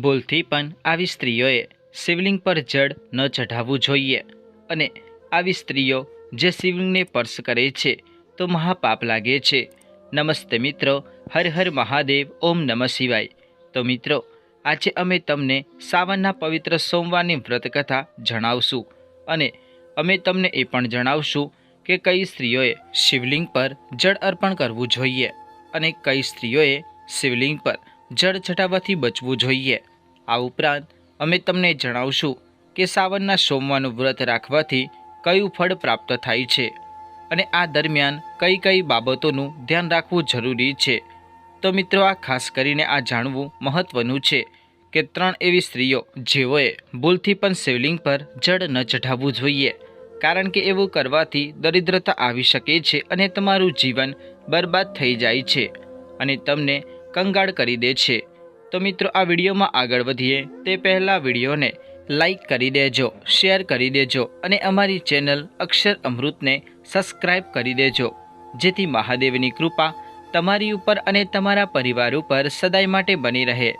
ભૂલથી પણ આવી સ્ત્રીઓએ શિવલિંગ પર જળ ન ચઢાવવું જોઈએ અને આવી સ્ત્રીઓ જે શિવલિંગને સ્પર્શ કરે છે તો મહાપાપ લાગે છે. નમસ્તે મિત્રો, હર હર મહાદેવ, ઓમ નમઃ શિવાય. તો મિત્રો, આજે અમે તમને સાવનના પવિત્ર સોમવારની વ્રતકથા જણાવશું અને અમે તમને એ પણ જણાવશું કે કઈ સ્ત્રીઓએ શિવલિંગ પર જળ અર્પણ કરવું જોઈએ અને કઈ સ્ત્રીઓએ શિવલિંગ પર જળ ચઢાવવાથી બચવું જોઈએ. આ ઉપરાંત, અમે તમને જણાવશું કે સાવનના સોમવારનું વ્રત રાખવાથી કયું ફળ પ્રાપ્ત થાય છે અને આ દરમિયાન કઈ કઈ બાબતોનું ધ્યાન રાખવું જરૂરી છે. તો મિત્રો, આ ખાસ કરીને આ જાણવું મહત્વનું છે કે ત્રણ એવી સ્ત્રીઓ જેઓએ ભૂલથી પણ શિવલિંગ પર જળ ન ચઢાવવું જોઈએ, કારણ કે એવું કરવાથી દરિદ્રતા આવી શકે છે અને તમારું જીવન બરબાદ થઈ જાય છે અને તમને કંગાળ કરી દે છે. તો મિત્રો, આ વિડીયોમાં આગળ વધીએ. તે પહેલાં વિડીયોને લાઈક કરી દેજો, શેર કરી દેજો અને અમારી ચેનલ અક્ષર અમૃતને સબસ્ક્રાઈબ કરી દેજો. જેથી મહાદેવની કૃપા તમારી ઉપર અને તમારા પરિવાર ઉપર સદાય માટે બની રહે.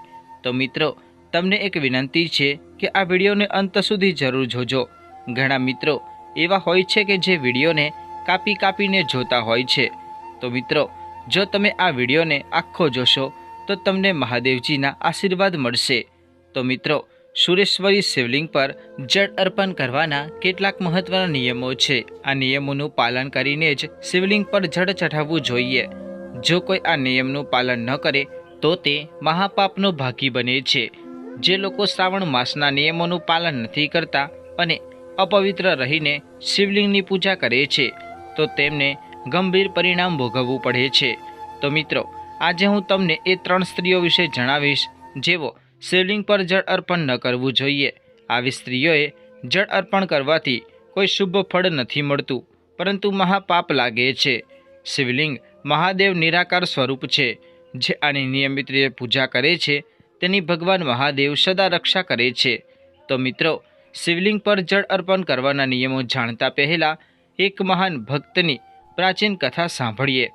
તો મિત્રો, તમને એક વિનંતી છે કે આ વિડીયોને અંત સુધી જરૂર જોજો. ઘણા મિત્રો એવા હોય છે કે જે વિડીયોને કાપી કાપીને જોતા હોય છે. તો મિત્રો જો તમે આ વિડીયોને આખો જોશો, તો તમને મહાદેવજીના આશીર્વાદ મળશે. તો મિત્રો, સુરેશ્વરી શિવલિંગ પર જળ અર્પણ કરવાના કેટલાક મહત્વના નિયમો છે. આ નિયમોનું પાલન કરીને જ શિવલિંગ પર જળ ચઢાવવું જોઈએ. જો કોઈ આ નિયમનું પાલન ન કરે, તો તે મહાપાપનો ભાગી બને છે. જે લોકો શ્રાવણ માસના નિયમોનું પાલન નથી કરતા અને અપવિત્ર રહીને શિવલિંગની પૂજા કરે છે, તો તેમને ગંભીર પરિણામ ભોગવવું પડે છે. તો મિત્રો, આજે હું તમને એ ત્રણ સ્ત્રીઓ વિશે જણાવીશ, જેઓ શિવલિંગ પર જળ અર્પણ ન કરવું જોઈએ. આવી સ્ત્રીઓએ જળ અર્પણ કરવાથી કોઈ શુભ ફળ નથી મળતું, પરંતુ મહાપાપ લાગે છે. શિવલિંગ મહાદેવ નિરાકાર સ્વરૂપ છે, જે આની નિયમિત રીતે પૂજા કરે છે, તેની ભગવાન મહાદેવ સદા રક્ષા કરે છે. તો મિત્રો, શિવલિંગ પર જળ અર્પણ કરવાના નિયમો જાણતા પહેલાં એક મહાન ભક્તની પ્રાચીન કથા સાંભળીએ.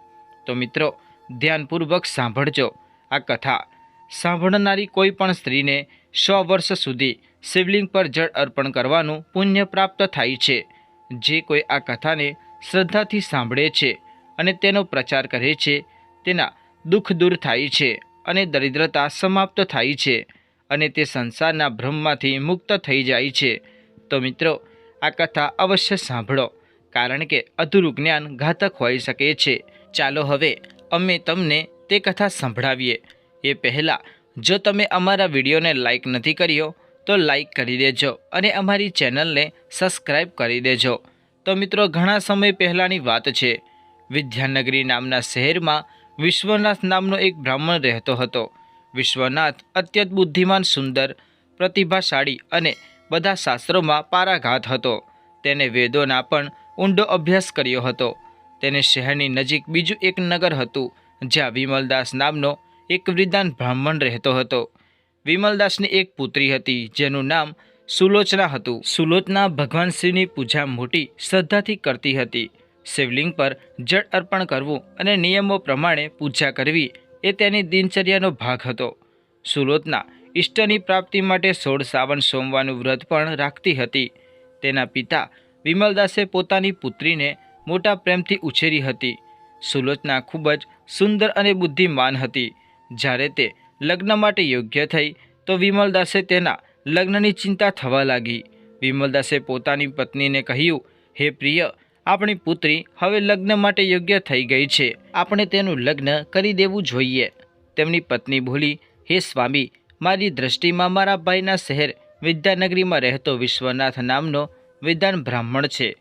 તો મિત્રો, ધ્યાનપૂર્વક સાંભળજો. આ કથા સાંભળનારી કોઈ પણ સ્ત્રીને સો વર્ષ સુધી શિવલિંગ પર જળ અર્પણ કરવાનું પુણ્ય પ્રાપ્ત થાય છે. જે કોઈ આ કથાને શ્રદ્ધાથી સાંભળે છે અને તેનો પ્રચાર કરે છે, તેના દુઃખ દૂર થાય છે અને દરિદ્રતા સમાપ્ત થાય છે અને તે સંસારના ભ્રમમાંથી મુક્ત થઈ જાય છે. તો મિત્રો, આ કથા અવશ્ય સાંભળો. કારણ કે અધૂરું જ્ઞાન ઘાતક હોઈ શકે છે. ચાલો હવે અમે તમને તે કથા સંભળાવીએ. એ પહેલાં, જો તમે અમારા વિડીયોને લાઈક નથી કર્યો, તો લાઈક કરી દેજો અને અમારી ચેનલને સબસ્ક્રાઈબ કરી દેજો. તો મિત્રો, ઘણા સમય પહેલાંની વાત છે. વિદ્યાનગરી નામના શહેરમાં વિશ્વનાથ નામનો એક બ્રાહ્મણ રહેતો હતો. વિશ્વનાથ અત્યંત બુદ્ધિમાન, સુંદર, પ્રતિભાશાળી અને બધા શાસ્ત્રોમાં પારાઘાત હતો. તેને વેદોના પણ ઊંડો અભ્યાસ કર્યો હતો. તેને શહેરની નજીક બીજું એક નગર હતું, જ્યાં વિમલદાસ નામનો એક વૃદ્ધાન બ્રાહ્મણ રહેતો હતો. વિમલદાસની એક પુત્રી હતી, જેનું નામ સુલોચના હતું. સુલોચના ભગવાન શિવની પૂજા મોટી શ્રદ્ધાથી કરતી હતી. શિવલિંગ પર જળ અર્પણ કરવું અને નિયમો પ્રમાણે પૂજા કરવી એ તેની દિનચર્યાનો ભાગ હતો. સુલોચના ઈષ્ટની પ્રાપ્તિ માટે સોળ સાવન સોમવારનું વ્રત પણ રાખતી હતી. તેના પિતા વિમલદાસે પોતાની પુત્રીને મોટા પ્રેમથી ઉછેરી હતી. સુલોચના ખૂબ જ સુંદર અને બુદ્ધિમાન હતી. જ્યારે તે લગ્ન માટે યોગ્ય થઈ, તો વિમલદાસે તેના લગ્નની ચિંતા થવા લાગી. વિમલદાસે પોતાની પત્નીને કહ્યું, હે પ્રિય, આપણી પુત્રી હવે લગ્ન માટે યોગ્ય થઈ ગઈ છે. આપણે તેનું લગ્ન કરી દેવું જોઈએ. તેમની પત્ની બોલી, હે સ્વામી, મારી દ્રષ્ટિમાં મારા ભાઈના શહેર વિદ્યાનગરીમાં રહેતો વિશ્વનાથ નામનો વિદ્વાન બ્રાહ્મણ છે.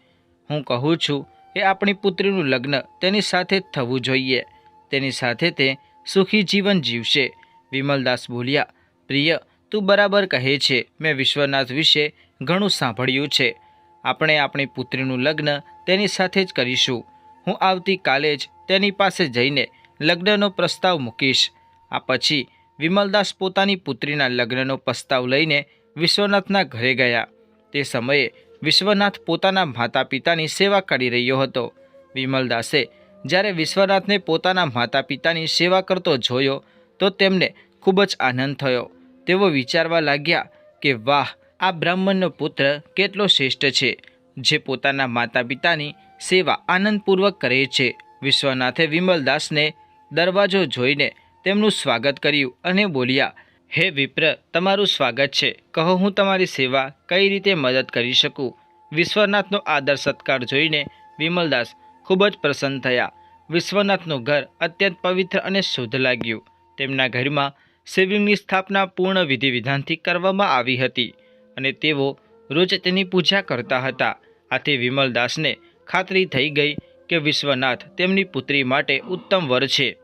હું કહું છું એ આપણી પુત્રીનું લગ્ન તેની સાથે થવું જોઈએ. તેની સાથે તે સુખી જીવન જીવશે. વિમલદાસ બોલ્યા, પ્રિય, તું બરાબર કહે છે. મેં વિશ્વનાથ વિશે ઘણું સાંભળ્યું છે. આપણે આપણી પુત્રીનું લગ્ન તેની સાથે જ કરીશું. હું આવતીકાલે જ તેની પાસે જઈને લગ્નનો પ્રસ્તાવ મૂકીશ. આ પછી વિમલદાસ પોતાની પુત્રીના લગ્નનો પ્રસ્તાવ લઈને વિશ્વનાથના ઘરે ગયા. તે સમયે વિશ્વનાથ પોતાના માતા પિતાની સેવા કરી રહ્યો હતો. વિમલદાસે જ્યારે વિશ્વનાથને પોતાના માતા પિતાની સેવા કરતો જોયો, તો તેમને ખૂબ જ આનંદ થયો. તેઓ વિચારવા લાગ્યા કે, વાહ, આ બ્રાહ્મણનો પુત્ર કેટલો શ્રેષ્ઠ છે, જે પોતાના માતા પિતાની સેવા આનંદપૂર્વક કરે છે. વિશ્વનાથે વિમલદાસને દરવાજો જોઈને તેમનું સ્વાગત કર્યું અને બોલ્યા હે વિપ્ર, તમારું સ્વાગત છે. કહો, હું તમારી સેવા કઈ રીતે મદદ કરી શકું? વિશ્વનાથનો આદર સત્કાર જોઈને વિમલદાસ ખૂબ જ પ્રસન્ન થયા. વિશ્વનાથનું ઘર અત્યંત પવિત્ર અને શુદ્ધ લાગ્યું. તેમના ઘરમાં શિવલિંગની સ્થાપના પૂર્ણ વિધિ વિધાનથી કરવામાં આવી હતી અને તેઓ રોજ તેની પૂજા કરતા હતા. આથી વિમલદાસને ખાતરી થઈ ગઈ કે વિશ્વનાથ તેમની પુત્રી માટે ઉત્તમ વર છે.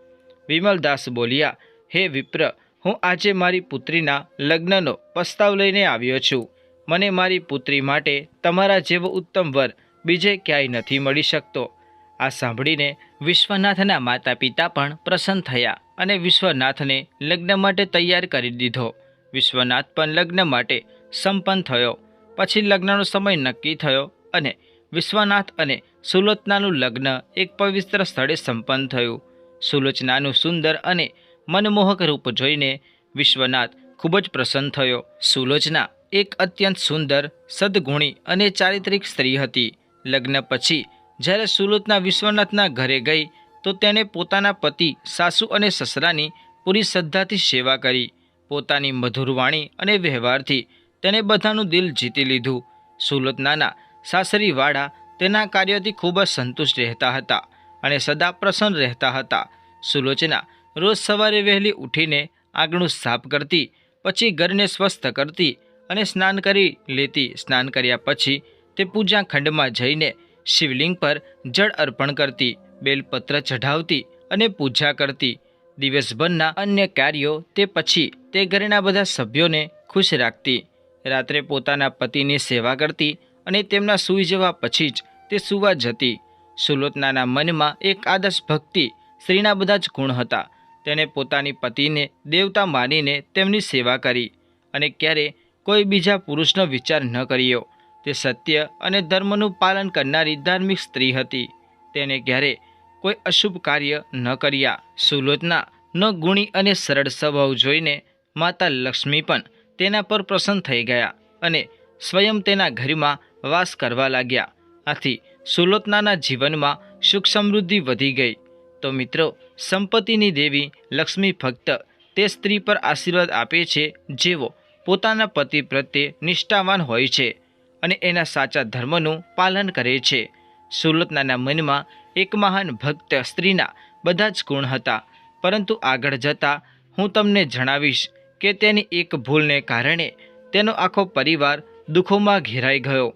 વિમલદાસ બોલ્યા, હે વિપ્ર હું આજે મારી પુત્રીના લગ્નનો પ્રસ્તાવ લઈને આવ્યો છું. મને મારી પુત્રી માટે તમારા જેવો ઉત્તમ વર બીજે ક્યાંય નથી મળી શકતો. આ સાંભળીને વિશ્વનાથના માતા પિતા પણ પ્રસન્ન થયા અને વિશ્વનાથને લગ્ન માટે તૈયાર કરી દીધો. વિશ્વનાથ પણ લગ્ન માટે સંપન્ન થયો. પછી લગ્નનો સમય નક્કી થયો અને વિશ્વનાથ અને સુલોચનાનું લગ્ન એક પવિત્ર સ્થળે સંપન્ન થયું. સુલોચનાનું સુંદર અને મનમોહક રૂપ જોઈને વિશ્વનાથ ખૂબ જ પ્રસન્ન થયો. સુલોચના એક અત્યંત સુંદર, સદગુણી અને ચારિત્રિક સ્ત્રી હતી. લગ્ન પછી જ્યારે સુલોચના વિશ્વનાથના ઘરે ગઈ, તો તેણે પોતાના પતિ, સાસુ અને સસરાની પૂરી શ્રદ્ધાથી સેવા કરી. પોતાની મધુર વાણી અને વ્યવહારથી તેણે બધાનું દિલ જીતી લીધું. સુલોચનાના સાસરીવાળા તેના કાર્યોથી ખૂબ જ સંતુષ્ટ રહેતા હતા અને સદા પ્રસન્ન રહેતા હતા. સુલોચના રોજ સવારે વહેલી ઉઠીને આગનું સાફ કરતી, પછી ઘરને સ્વસ્થ કરતી અને સ્નાન કરી લેતી. સ્નાન કર્યા પછી તે પૂજા ખંડમાં જઈને શિવલિંગ પર જળ અર્પણ કરતી, બેલપત્ર ચઢાવતી અને પૂજા કરતી. દિવસભરના અન્ય કાર્યો તે પછી તે ઘરના બધા સભ્યોને ખુશ રાખતી. રાત્રે પોતાના પતિની સેવા કરતી અને તેમના સૂઈ જવા પછી જ તે સૂવા જતી. સુલોતનાના મનમાં એક આદર્શ ભક્તિ, સ્ત્રીના બધા જ ગુણ હતા. તેને પોતાની પતિને દેવતા માનીને તેમની સેવા કરી અને ક્યારે કોઈ બીજા પુરુષનો વિચાર ન કર્યો. તે સત્ય અને ધર્મનું પાલન કરનારી ધાર્મિક સ્ત્રી હતી. તેને ક્યારે કોઈ અશુભ કાર્ય ન કર્યા. સુલોચના ન ગુણી અને સરળ સ્વભાવ જોઈને માતા લક્ષ્મી પણ તેના પર પ્રસન્ન થઈ ગયા અને સ્વયં તેના ઘરમાં વાસ કરવા લાગ્યા. આથી સુલોચનાના જીવનમાં સુખ સમૃદ્ધિ વધી ગઈ. તો મિત્રો સંપત્તિની દેવી લક્ષ્મી ભક્ત તે સ્ત્રી પર આશીર્વાદ આપે છે જેઓ પોતાના પતિ પ્રત્યે નિષ્ઠાવાન હોય છે અને એના સાચા ધર્મનું પાલન કરે છે. સુલતનાના મનમાં એક મહાન ભક્ત સ્ત્રીના બધા જ ગુણ હતા, પરંતુ આગળ જતાં હું તમને જણાવીશ કે તેની એક ભૂલને કારણે તેનો આખો પરિવાર દુઃખોમાં ઘેરાઈ ગયો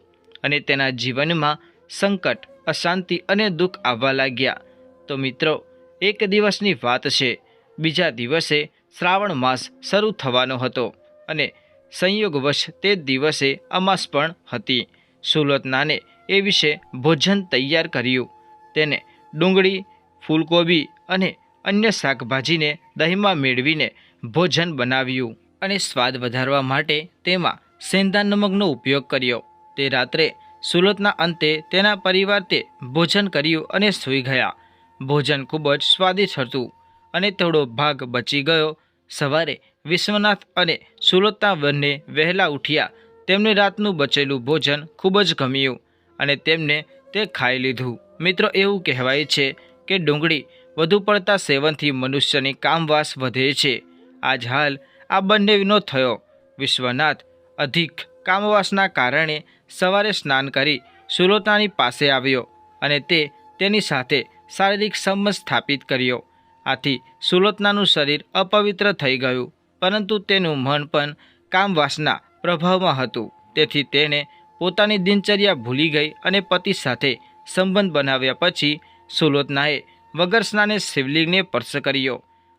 અને તેના જીવનમાં સંકટ, અશાંતિ અને દુઃખ આવવા લાગ્યા. તો મિત્રો એક દિવસની વાત છે. બીજા દિવસે શ્રાવણ માસ શરૂ થવાનો હતો અને સંયોગવશ તે દિવસે અમાસ પણ હતી. સુલતનાને એ વિશે ભોજન તૈયાર કર્યું. તેને ડુંગળી, ફૂલકોબી અને અન્ય શાકભાજીને દહીંમાં મેળવીને ભોજન બનાવ્યું અને સ્વાદ વધારવા માટે તેમાં સેંધા નમકનો ઉપયોગ કર્યો. તે રાત્રે સુરતના અંતે તેના પરિવાર તે ભોજન કર્યું અને સૂઈ ગયા. ભોજન ખૂબ જ સ્વાદિષ્ટ હતું અને થોડો ભાગ બચી ગયો. સવારે વિશ્વનાથ અને સુરતના બંને વહેલા ઉઠ્યા. તેમને રાતનું બચેલું ભોજન ખૂબ જ ગમ્યું અને તેમને તે ખાઈ લીધું. મિત્રો, એવું કહેવાય છે કે ડુંગળી વધુ પડતા સેવનથી મનુષ્યની કામવાસ વધે છે. આજ હાલ આ બંનેનો થયો. વિશ્વનાથ અધિક કામવાસના કારણે સવારે સ્નાન કરી સુલોતાની પાસે આવ્યો અને તે તેની સાથે શારીરિક સંબંધ સ્થાપિત કર્યો. આથી સુલોતનાનું શરીર અપવિત્ર થઈ ગયું, પરંતુ તેનું મન પણ કામવાસના પ્રભાવમાં હતું. તેથી તેણે પોતાની દિનચર્યા ભૂલી ગઈ અને પતિ સાથે સંબંધ બનાવ્યા પછી સુલોતનાએ વગર સ્નાને શિવલિંગને સ્પર્શ કર્યો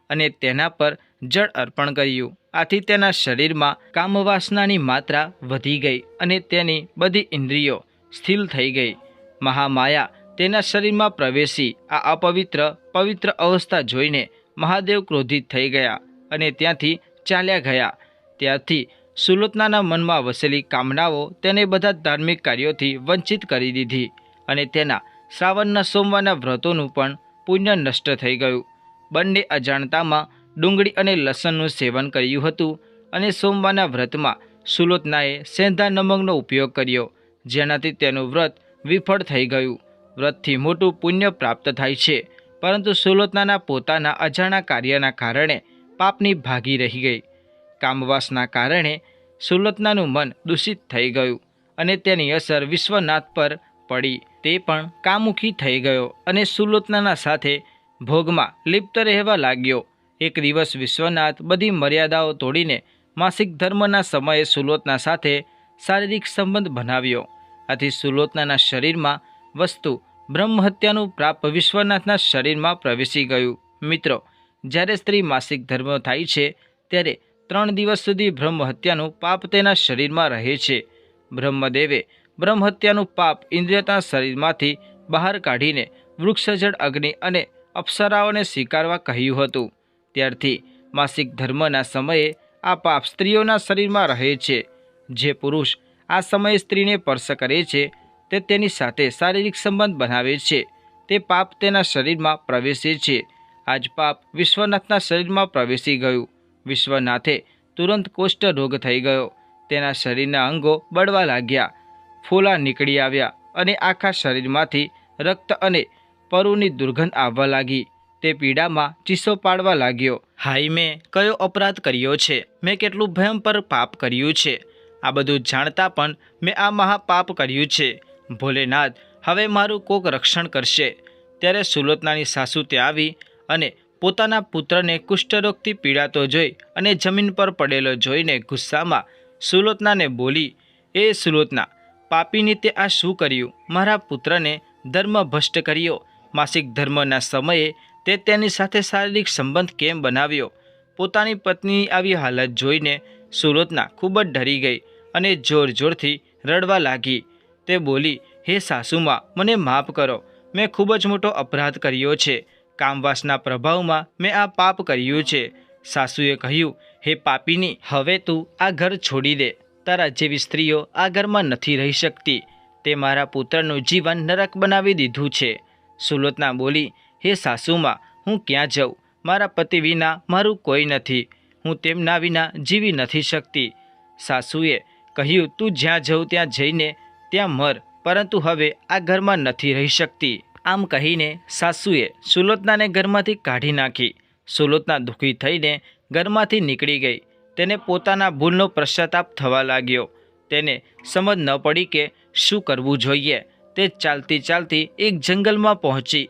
અને તેના પર જળ અર્પણ કર્યું. આથી તેના શરીરમાં કામવાસનાની માત્રા વધી ગઈ અને તેની બધી ઇન્દ્રિયો સ્થિર થઈ ગઈ. મહામાયા તેના શરીરમાં પ્રવેશી આ અપવિત્ર, પવિત્ર અવસ્થા જોઈને મહાદેવ ક્રોધિત થઈ ગયા અને ત્યાંથી ચાલ્યા ગયા. ત્યારથી સુલોતનાના મનમાં વસેલી કામનાઓ તેને બધા ધાર્મિક કાર્યોથી વંચિત કરી દીધી અને તેના શ્રાવણના સોમવારના વ્રતોનું પણ પુણ્ય નષ્ટ થઈ ગયું. બંને અજાણતામાં ડુંગળી અને લસણનું સેવન કર્યું હતું અને સોમવારના વ્રતમાં સુલોતનાએ સેંધા નમકનો ઉપયોગ કર્યો, જેનાથી તેનું વ્રત વિફળ થઈ ગયું. વ્રતથી મોટું પુણ્ય પ્રાપ્ત થાય છે. પરંતુ સુલોતનાના પોતાના અજાણા કાર્યના કારણે પાપની ભાગી રહી ગઈ. કામવાસના કારણે સુલોચનાનું મન દૂષિત થઈ ગયું અને તેની અસર વિશ્વનાથ પર પડી. તે પણ કામુખી થઈ ગયો અને સુલોતનાના સાથે ભોગમાં લિપ્ત રહેવા લાગ્યો. એક દિવસ વિશ્વનાથ બધી મર્યાદાઓ તોડીને માસિક ધર્મના સમયે સુલોતના સાથે શારીરિક સંબંધ બનાવ્યો. આથી સુલોતનાના શરીરમાં વસ્તુ બ્રહ્મહત્યાનું પ્રાપ વિશ્વનાથના શરીરમાં પ્રવેશી ગયું. મિત્રો, જ્યારે સ્ત્રી માસિક ધર્મ થાય છે, ત્યારે ત્રણ દિવસ સુધી બ્રહ્મહત્યાનું પાપ તેના શરીરમાં રહે છે. બ્રહ્મદેવે બ્રહ્મહત્યાનું પાપ ઇન્દ્રિયના શરીરમાંથી બહાર કાઢીને વૃક્ષજળ અગ્નિ અને અપ્સરાઓને સ્વીકારવા કહ્યું હતું. ત્યારથી માસિક ધર્મના સમયે આ પાપ સ્ત્રીઓના શરીરમાં રહે છે. જે પુરુષ આ સમયે સ્ત્રીને સ્પર્શ કરે છે તે તેની સાથે શારીરિક સંબંધ બનાવે છે. તે પાપ તેના શરીરમાં પ્રવેશે છે. આજ પાપ વિશ્વનાથના શરીરમાં પ્રવેશી ગયું. વિશ્વનાથે તુરંત કોષ્ઠ રોગ થઈ ગયો. તેના શરીરના અંગો બળવા લાગ્યા. ફોલા નીકળી આવ્યા અને આખા શરીરમાંથી રક્ત અને પરુની દુર્ગંધ આવવા લાગી. તે પીડામાં ચીસો પાડવા લાગ્યો. હાઈ મેં કયો અપરાધ કર્યો છે? મેં કેટલું ભયંકર પાપ કર્યું છે? આ બધું જાણતા પણ મેં આ મહાપાપ કર્યું છે. ભોલેનાથ હવે મારું કોક રક્ષણ કરશે. ત્યારે સુલોતનાની સાસુ ત્યાં આવી અને પોતાના પુત્રને કુષ્ઠરોગથી પીડાતો જોઈ અને જમીન પર પડેલો જોઈને ગુસ્સામાં સુલોતનાને બોલી, એ સુલોતના પાપીને તે આ શું કર્યું? મારા પુત્રને ધર્મ ભ્રષ્ટ કર્યો. માસિક ધર્મના સમયે તે તેની સાથે શારીરિક સંબંધ કેમ બનાવ્યો? પોતાની પત્નીની આવી હાલત જોઈને સુલોતના ખૂબ જ ડરી ગઈ અને જોર જોરથી રડવા લાગી. તે બોલી, હે સાસુમાં, મને માફ કરો. મેં ખૂબ જ મોટો અપરાધ કર્યો છે. કામવાસના પ્રભાવમાં મેં આ પાપ કર્યું છે. સાસુએ કહ્યું, હે પાપીની, હવે તું આ ઘર છોડી દે. તારા જેવી સ્ત્રીઓ આ ઘરમાં નથી રહી શકતી. તે મારા પુત્રનું જીવન નરક બનાવી દીધું છે. સુલોતના બોલી, હે સાસુમાં, હું ક્યાં જાઉં? મારા પતિ વિના મારું કોઈ નથી. હું તેમના વિના જીવી નથી શકતી. સાસુએ કહ્યું, તું જ્યાં જઉં ત્યાં જઈને ત્યાં મર, પરંતુ હવે આ ઘરમાં નથી રહી શકતી. આમ કહીને સાસુએ સુલોતનાને ઘરમાંથી કાઢી નાખી. સુલોતના દુઃખી થઈને ઘરમાંથી નીકળી ગઈ. તેને પોતાના ભૂલનો પશ્ચાતાપ થવા લાગ્યો. તેને સમજ ન પડી કે શું કરવું જોઈએ. તે ચાલતી ચાલતી એક જંગલમાં પહોંચી.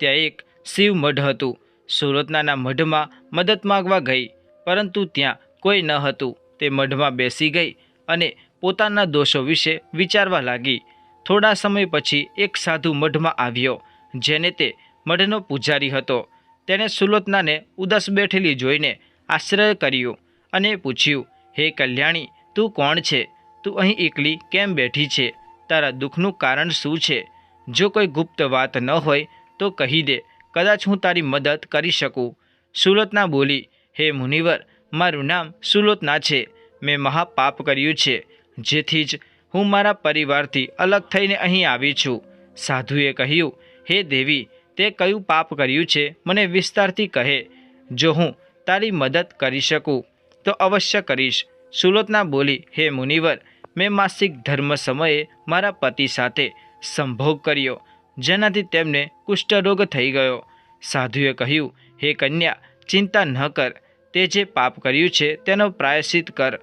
ત્યાં એક શિવ મઢ હતું. સુરતનાના મઢમાં મદદ માગવા ગઈ, પરંતુ ત્યાં કોઈ ન હતું. તે મઢમાં બેસી ગઈ અને પોતાના દોષો વિશે વિચારવા લાગી. થોડા સમય પછી એક સાધુ મઢમાં આવ્યો, જેને તે મઢનો પૂજારી હતો. તેણે સુલોતનાને ઉદાસ બેઠેલી જોઈને આશ્રય કર્યું અને પૂછ્યું, હે કલ્યાણી, તું કોણ છે? તું અહીં એકલી કેમ બેઠી છે? તારા દુઃખનું કારણ શું છે? જો કોઈ ગુપ્ત વાત ન હોય, તો કહી દે. કદાચ હું તારી મદદ કરી શકું. સુલતના બોલી, હે મુનિવર, મારું નામ સુલોતના છે. મેં મહાપાપ કર્યું છે. જેથી જ હું મારા પરિવારથી અલગ થઈને અહીં આવી છું. સાધુએ કહ્યું, હે દેવી, તે કયું પાપ કર્યું છે? મને વિસ્તારથી કહે, જો હું તારી મદદ કરી શકું, તો અવશ્ય કરીશ. સુલોતના બોલી, હે મુનિવર, મેં માસિક ધર્મ સમયે મારા પતિ સાથે સંભોગ કર્યો, જેનાથી તેમને કુષ્ઠરોગ થઈ ગયો. સાધુએ કહ્યું, હે કન્યા, ચિંતા ન કર, તે જે પાપ કર્યું છે તેનો પ્રાયશ્ચિત કર.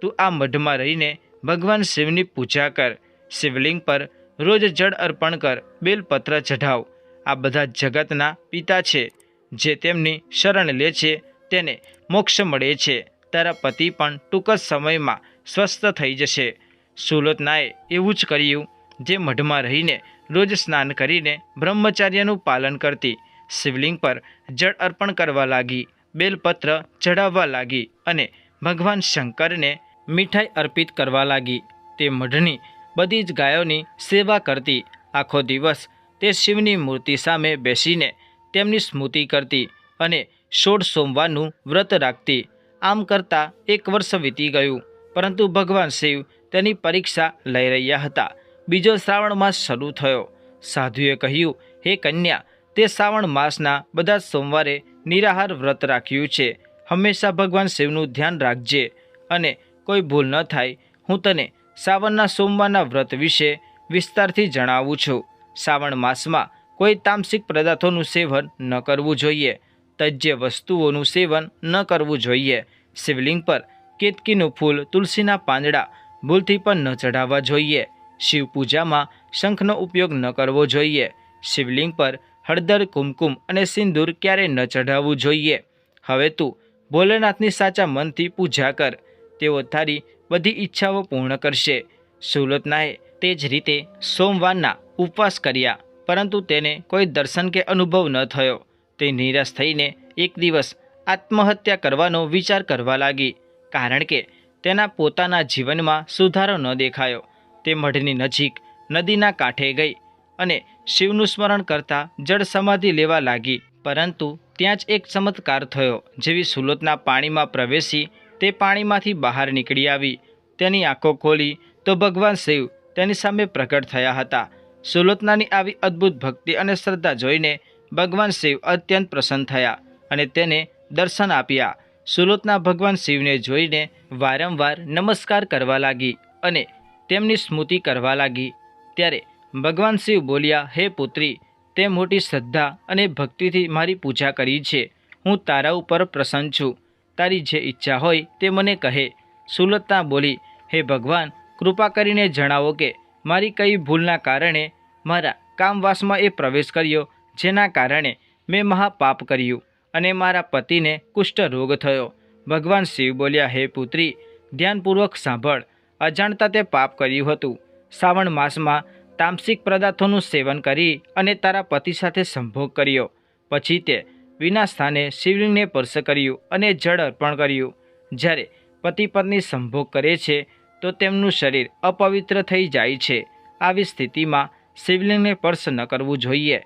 તું આ મઢમાં રહીને ભગવાન શિવની પૂજા કર. શિવલિંગ પર રોજ જળ અર્પણ કર બેલપત્ર ચઢાવ. આ બધા જગતના પિતા છે. જે તેમની શરણ લે છે, તેને મોક્ષ મળે છે. તારા પતિ પણ ટૂંક જ સમયમાં સ્વસ્થ થઈ જશે. સુલતનાએ એવું જ કર્યું. જે મઢમાં રહીને રોજ સ્નાન કરીને બ્રહ્મચાર્યનું પાલન કરતી, શિવલિંગ પર જળ અર્પણ કરવા લાગી બેલપત્ર ચઢાવવા લાગી અને ભગવાન શંકરને મીઠાઈ અર્પિત કરવા લાગી. તે મઢની બધી જ ગાયોની સેવા કરતી. આખો દિવસ તે શિવની મૂર્તિ સામે બેસીને તેમની સ્મૃતિ કરતી અને સોળ સોમવારનું વ્રત રાખતી. આમ કરતાં એક વર્ષ વીતી ગયું. પરંતુ ભગવાન શિવ તેની પરીક્ષા લઈ રહ્યા હતા. બીજો શ્રાવણ માસ શરૂ થયો. સાધુએ કહ્યું, હે કન્યા, તે શ્રાવણ માસના બધા સોમવારે નિરાહાર વ્રત રાખ્યું છે. હંમેશા ભગવાન શિવનું ધ્યાન રાખજે અને કોઈ ભૂલ ન થાય, હું તને શ્રાવણના સોમવારના વ્રત વિશે વિસ્તારથી જણાવું છું. શ્રાવણ માસમાં કોઈ તામસિક પદાર્થોનું સેવન ન કરવું જોઈએ, તજ્ય વસ્તુઓનું સેવન ન કરવું જોઈએ. શિવલિંગ પર કેતકીનું ફૂલ, તુલસીના પાંદડા ભૂલથી પણ ન ચઢાવવા જોઈએ. શિવ પૂજામાં શંખનો ઉપયોગ ન કરવો જોઈએ. શિવલિંગ પર હળદર, કુમકુમ અને સિંદૂર ક્યારેય ન ચઢાવવું જોઈએ. હવે તું ભોલેનાથની સાચા મનથી પૂજા કર. તેઓ તારી બધી ઈચ્છાઓ પૂર્ણ કરશે. સુલતનાએ તે જ રીતે સોમવારના ઉપવાસ કર્યા, પરંતુ તેને કોઈ દર્શન કે અનુભવ ન થયો. તે નિરાશ થઈને એક દિવસ આત્મહત્યા કરવાનો વિચાર કરવા લાગી, કારણ કે તેના પોતાના જીવનમાં સુધારો ન દેખાયો. તે મઢની નજીક નદીના કાંઠે ગઈ અને શિવનું સ્મરણ કરતા જળ સમાધિ લેવા લાગી, પરંતુ ત્યાં જ એક ચમત્કાર થયો, જેવી સુલતના પાણીમાં પ્રવેશી તે પાણીમાંથી બહાર નીકળી આવી. તેની આંખો ખોલી તો ભગવાન શિવ તેની સામે પ્રગટ થયા હતા. સુલોતનાની આવી અદ્ભુત ભક્તિ અને શ્રદ્ધા જોઈને ભગવાન શિવ અત્યંત પ્રસન્ન થયા અને તેને દર્શન આપ્યા. સુલોતના ભગવાન શિવને જોઈને વારંવાર નમસ્કાર કરવા લાગી અને તેમની સ્મૃતિ કરવા લાગી. ત્યારે ભગવાન શિવ બોલ્યા, હે પુત્રી, તે મોટી શ્રદ્ધા અને ભક્તિથી મારી પૂજા કરી છે. હું તારા ઉપર પ્રસન્ન છું. તારી જે ઈચ્છા હોય તે મને કહે. સુલતા બોલી, હે ભગવાન, કૃપા કરીને જણાવો કે મારી કઈ ભૂલના કારણે મારા કામવાસમાં એ પ્રવેશ કર્યો, જેના કારણે મેં મહાપાપ કર્યું અને મારા પતિને કુષ્ઠ રોગ થયો. ભગવાન શિવ બોલ્યા, હે પુત્રી, ધ્યાનપૂર્વક સાંભળ. અજાણતા તે પાપ કર્યું હતું. શ્રાવણ માસમાં તામસિક પદાર્થોનું સેવન કરી અને તારા પતિ સાથે સંભોગ કર્યો. પછી તે વિના સ્થાને શિવલિંગને સ્પર્શ કર્યું અને જળ અર્પણ કર્યું. જ્યારે પતિ પત્ની સંભોગ કરે છે, તો તેમનું શરીર અપવિત્ર થઈ જાય છે. આવી સ્થિતિમાં શિવલિંગને સ્પર્શ ન કરવું જોઈએ.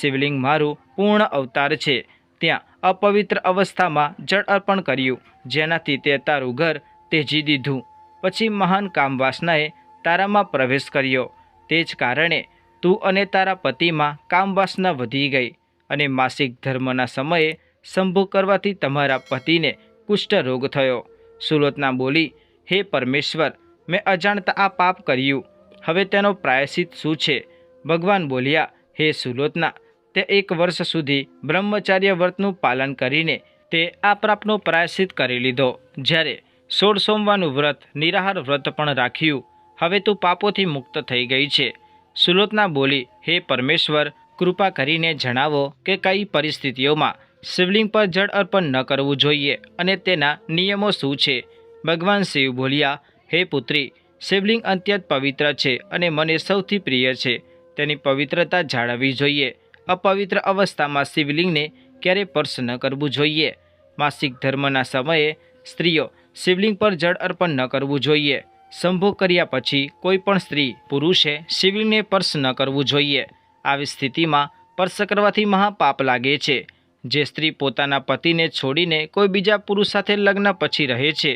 શિવલિંગ મારું પૂર્ણ અવતાર છે. ત્યાં અપવિત્ર અવસ્થામાં જળ અર્પણ કર્યું. જેનાથી તે તારું ઘર તેજી દીધું. પછી મહાન કામવાસનાએ તારામાં પ્રવેશ કર્યો. તે જ કારણે તું અને તારા પતિમાં કામવાસના વધી ગઈ. અને માસિક ધર્મના સમયે સંભોગ કરવાથી તમારા પતિને કુષ્ઠ રોગ થયો. સુલોતના બોલી, હે પરમેશ્વર, મેં અજાણતા આ પાપ કર્યું. હવે તેનો પ્રાયશ્ચિત શું છે? ભગવાન બોલ્યા, હે સુલોતના તે એક વર્ષ સુધી બ્રહ્મચાર્ય વ્રતનું પાલન કરીને તે આ પ્રાપનો પ્રાયશ્ચિત કરી લીધો. જ્યારે સોળ સોમવારનું વ્રત નિરાહાર વ્રત પણ રાખ્યું, હવે તું પાપોથી મુક્ત થઈ ગઈ છે. સુલોતના બોલી, હે પરમેશ્વર કૃપા કરીને જણાવો કે કઈ પરિસ્થિતિઓમાં શિવલિંગ પર જળ અર્પણ ન કરવું જોઈએ અને તેના નિયમો શું છે? ભગવાન શિવ બોલ્યા, હે પુત્રી, શિવલિંગ અત્યંત પવિત્ર છે અને મને સૌથી પ્રિય છે. તેની પવિત્રતા જાળવવી જોઈએ. અપવિત્ર અવસ્થામાં શિવલિંગને ક્યારે સ્પર્શ ન કરવું જોઈએ. માસિક ધર્મના સમયે સ્ત્રીઓ શિવલિંગ પર જળ અર્પણ ન કરવું જોઈએ. સંભોગ કર્યા પછી કોઈ પણ સ્ત્રી પુરુષે શિવલિંગને સ્પર્શ ન કરવું જોઈએ. આવી સ્થિતિમાં સ્પર્શ કરવાથી મહાપાપ લાગે છે. જે સ્ત્રી પોતાના પતિને છોડીને કોઈ બીજા પુરુષ સાથે લગ્ન પછી રહે છે,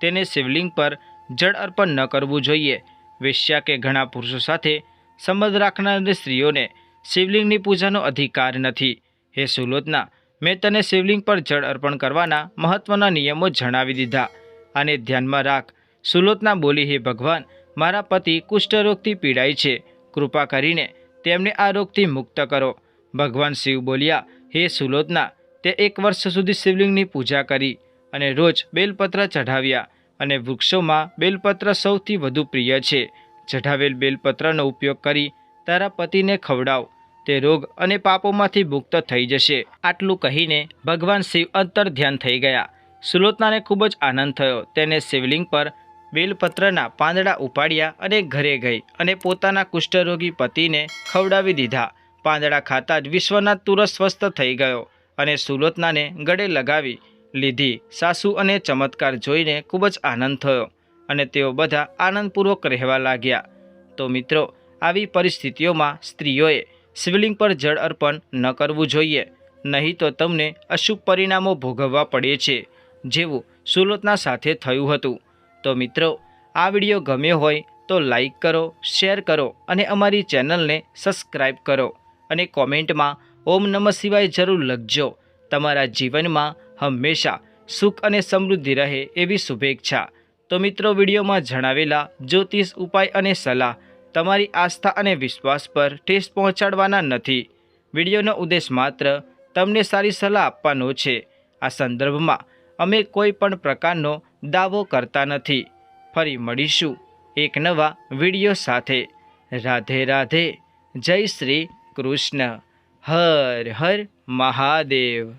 તેને શિવલિંગ પર જળ અર્પણ ન કરવું જોઈએ. વેશ્યા કે ઘણા પુરુષો સાથે સંબંધ રાખનારી સ્ત્રીઓને શિવલિંગની પૂજાનો અધિકાર નથી. હે સુલોચના, મેં તને શિવલિંગ પર જળ અર્પણ કરવાના મહત્ત્વના નિયમો જણાવી દીધા. આને ધ્યાનમાં રાખ, સુલોચના બોલી, હે ભગવાન, મારા પતિ કુષ્ઠરોગથી પીડાય છે. કૃપા કરીને તેમને આ રોગથી મુક્ત કરો. ભગવાન શિવ બોલ્યા, હે સુલોચના, તે એક વર્ષ સુધી શિવલિંગની પૂજા કરી અને રોજ બેલપત્ર ચઢાવ્યા અને વૃક્ષોમાં બેલપત્ર સૌથી વધુ પ્રિય છે. ચઢાવેલ બેલપત્રનો ઉપયોગ કરી તારા પતિને ખવડાવ. તે રોગ અને પાપોમાંથી મુક્ત થઈ જશે. આટલું કહીને ભગવાન શિવ અંતર ધ્યાન થઈ ગયા. સુલોચનાને ખૂબ જ આનંદ થયો. તેને શિવલિંગ પર બેલપત્રના પાંદડા ઉપાડ્યા અને ઘરે ગઈ અને પોતાના કુષ્ઠરોગી પતિને ખવડાવી દીધા. પાંદડા ખાતા જ વિશ્વનાથ તુરત સ્વસ્થ થઈ ગયો અને સુલોતનાને ગળે લગાવી લીધી. સાસુ અને ચમત્કાર જોઈને ખૂબ જ આનંદ થયો અને તેઓ બધા આનંદપૂર્વક રહેવા લાગ્યા. તો મિત્રો, આવી પરિસ્થિતિઓમાં સ્ત્રીઓએ શિવલિંગ પર જળ અર્પણ ન કરવું જોઈએ. નહીં તો તમને અશુભ પરિણામો ભોગવવા પડે છે, જેવું સુલોતના સાથે થયું હતું. તો મિત્રો, આ વીડિયો ગમ્યો હોય તો લાઈક કરો, શેર કરો અને અમારી ચેનલને સબસ્ક્રાઈબ કરો અને કોમેન્ટમાં ઓમ નમઃ શિવાય જરૂર લખજો. તમારા જીવનમાં હંમેશા સુખ અને સમૃદ્ધિ રહે એવી શુભેચ્છા. તો મિત્રો, વિડીયોમાં જણાવેલા જ્યોતિષ ઉપાય અને સલાહ તમારી આસ્થા અને વિશ્વાસ પર ઠેસ પહોંચાડવાના નથી. વિડીયોનો ઉદ્દેશ માત્ર તમને સારી સલાહ આપવાનો છે. આ સંદર્ભમાં અમે કોઈ પણ પ્રકારનો દાવો કરતા નથી. ફરી મળીશું એક નવા વીડિયો સાથે. રાધે રાધે. જય શ્રી કૃષ્ણ. હર હર મહાદેવ.